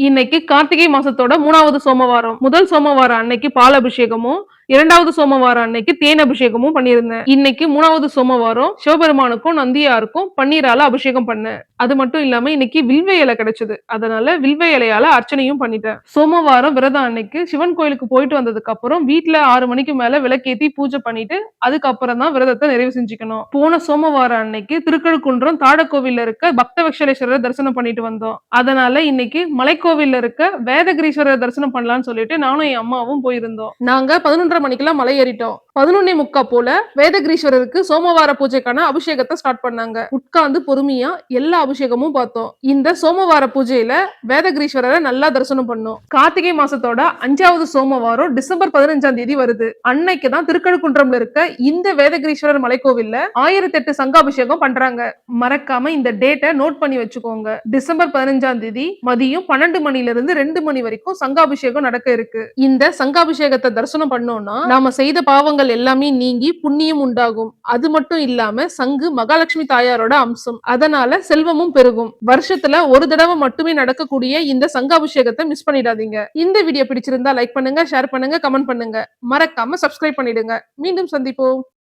இன்னைக்கு கார்த்திகை மாசத்தோட மூணாவது சோமவாரம். முதல் சோமவாரம் அன்னைக்கு பால் அபிஷேகமும் இரண்டாவது சோமவாரம் அன்னைக்கு தேன் அபிஷேகமும் பண்ணியிருந்தேன். இன்னைக்கு மூணாவது சோமவாரம் சிவபெருமானுக்கும் நந்தியாருக்கும் பன்னீரால அபிஷேகம் பண்ணேன். அது மட்டும் இல்லாம இன்னைக்கு வில்வ இலை கிடைச்சது. அதனால வில்வ இலையால அர்ச்சனையும் பண்ணிட்டேன். சோமவாரம் விரதம் அன்னைக்கு சிவன் கோயிலுக்கு போயிட்டு வந்ததுக்கு அப்புறம் வீட்டுல ஆறு மணிக்கு மேல விளக்கேத்தி பூஜை பண்ணிட்டு அதுக்கப்புறம் தான் விரதத்தை நிறைவு செஞ்சுக்கணும். போன சோமவாரம் அன்னைக்கு திருக்கழுக்குன்றம் தாடக்கோவில்ல இருக்க பக்த விக்ஷலேஸ்வரரை தரிசனம் பண்ணிட்டு வந்தோம். அதனால இன்னைக்கு மலைக்கோவில்ல இருக்க வேதகிரீஸ்வரர் தரிசனம் பண்ணலாம்னு சொல்லிட்டு நானும் என் அம்மாவும் போயிருந்தோம். நாங்க பதினொன்றரை மணிக்கெல்லாம் மலை ஏறிட்டோம். பதினொன்னே முக்கா போல வேதகிரீஸ்வரருக்கு சோமவார பூஜைக்கான அபிஷேகத்தை ஸ்டார்ட் பண்ணாங்க. உட்கார்ந்து பொறுமையா எல்லா அபிஷேகமும் பார்த்தோம். இந்த சோமவார பூஜையில வேதகிரீஸ்வரரை நல்லா தரிசனம் பண்ணோம். கார்த்திகை மாசத்தோட அஞ்சாவது சோமவாரம் டிசம்பர் பதினஞ்சாம் தேதி வருது. அன்னைக்கு தான் திருக்கழுக்குன்றம்ல இருக்க இந்த வேதகிரீஸ்வரர் மலைக்கோவில்ல ஆயிரத்தி எட்டு சங்காபிஷேகம் பண்றாங்க. மறக்காம இந்த டேட்டை நோட் பண்ணி வச்சுக்கோங்க. டிசம்பர் பதினஞ்சாம் தேதி மதியம் பன்னெண்டு மணில இருந்து ரெண்டு மணி வரைக்கும் சங்காபிஷேகம் நடக்க இருக்கு. இந்த சங்காபிஷேகத்தை தரிசனம் பண்ணோம்னா நாம செய்த பாவங்கள் எல்லாமே நீங்கி புண்ணியம் உண்டாகும். அது மட்டும் இல்லாம சங்கு மகாலட்சுமி தாயாரோட அம்சம். அதனால செல்வமும் பெருகும். வருஷத்துல ஒரு தடவை மட்டுமே நடக்கக்கூடிய இந்த சங்காபிஷேகத்தை மிஸ் பண்ணிடாதீங்க. இந்த வீடியோ பிடிச்சிருந்தா லைக் பண்ணுங்க ஷேர் பண்ணுங்க கமெண்ட் பண்ணுங்க. மறக்காம சப்ஸ்கிரைப் பண்ணிடுங்க. மீண்டும் சந்திப்போம்.